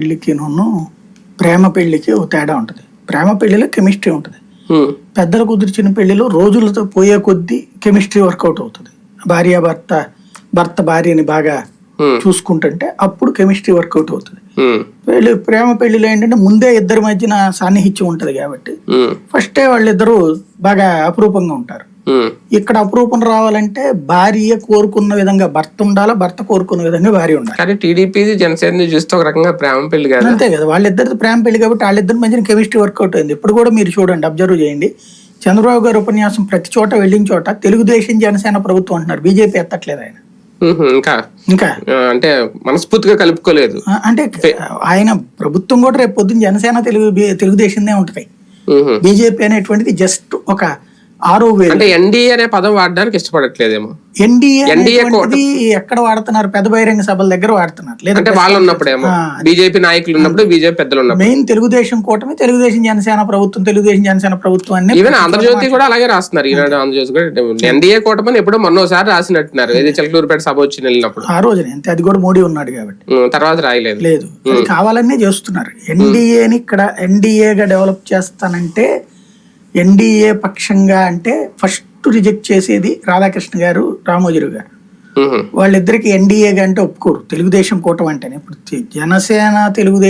పెళ్ళికిను ప్రేమ పెళ్ళికి ఒక తేడా ఉంటుంది. ప్రేమ పెళ్ళిలో కెమిస్ట్రీ ఉంటుంది. పెద్దలు కుదిర్చిన పెళ్ళిలో రోజులతో పోయే కొద్దీ కెమిస్ట్రీ వర్కౌట్ అవుతుంది. భార్య భర్త భర్త భార్యని బాగా చూసుకుంటుంటే అప్పుడు కెమిస్ట్రీ వర్కౌట్ అవుతుంది. పెళ్ళి ప్రేమ పెళ్ళిలో ఏంటంటే ముందే ఇద్దరి మధ్యన సాన్నిహిత్యం ఉంటుంది కాబట్టి ఫస్టే వాళ్ళిద్దరూ బాగా అపురూపంగా ఉంటారు. ఇక్కడ అపురూపం రావాలంటే భార్య కోరుకున్న విధంగా భర్త ఉండాలి భర్త కోరుకున్న విధంగా భార్య ఉండాలి. కానీ టీడీపీ జనసేన చూస్తే ఒక రకంగా ప్రేమ పెళ్ళి కాదు. అంతే కదా వాళ్ళిద్దరిది ప్రేమ పెళ్ళి కాబట్టి వాళ్ళిద్దరి మధ్యన కెమిస్ట్రీ వర్కౌట్ అయింది. ఇప్పుడు కూడా మీరు చూడండి అబ్జర్వ్ చేయండి. చంద్రబాబు గారి ఉపన్యాసం ప్రతి చోట వెళ్ళిన చోట తెలుగుదేశం జనసేన ప్రభుత్వం అంటున్నారు బీజేపీ ఎత్తట్లేదు ఆయన. ఇంకా? ఇంకా? అంటే మనస్ఫూర్తిగా కలుపుకోలేదు. అంటే ఆయన ప్రభుత్వం కూడా రేపు పొద్దున్న జనసేన తెలుగు తెలుగుదేశందే ఉంటుంది. బీజేపీ అనేటువంటిది జస్ట్ ఒక ఆరో వేలు. అంటే ఎన్డీఏ అనే పదం వాడడానికి ఇష్టపడట్లేదేమో. ఎన్డీఏ ఎక్కడ వాడుతున్నారు? పెద్ద బహిరంగ సభల దగ్గర వాడుతున్నారు. లేదా అంటే వాళ్ళు ఉన్నప్పుడేమో. బీజేపీ నాయకులు ఉన్నప్పుడు బీజేపీ పెద్దలు ఉన్నప్పుడు. మెయిన్ తెలుగుదేశం కూటమి తెలుగుదేశం జనసేన ప్రభుత్వం తెలుగుదేశం జనసేన ప్రభుత్వం అన్ని ఈవెన్ ఆంధ్రజ్యోతి కూడా అలాగే రాస్తున్నారు. ఈనాడు ఆంధ్రజ్యోతి కూడా ఎన్డీఏ కూటమని ఎప్పుడో మొన్నోసారి రాసినట్టున్నారు. ఏది చిలకలూరుపేట సభ వచ్చి వెళ్ళినప్పుడు. ఆ రోజున అంతే. అది కూడా మోడీ ఉన్నాడు కాబట్టి. తర్వాత రాయలేదు. లేదు. కావాలనే చేస్తున్నారు. ఎన్డీఏని ఇక్కడ ఎన్డీఏగా డెవలప్ చేస్తానంటే ఎన్డీఏ పక్షంగా అంటే ఫస్ట్ రిజెక్ట్ చేసేది రాధాకృష్ణ గారు రామోజీరావు గారు. వాళ్ళిద్దరికి ఎన్డీఏగా అంటే ఒప్పుకోరు. తెలుగుదేశం కూటమి అంటేనే. ఇప్పుడు జనసేన తెలుగుదేశం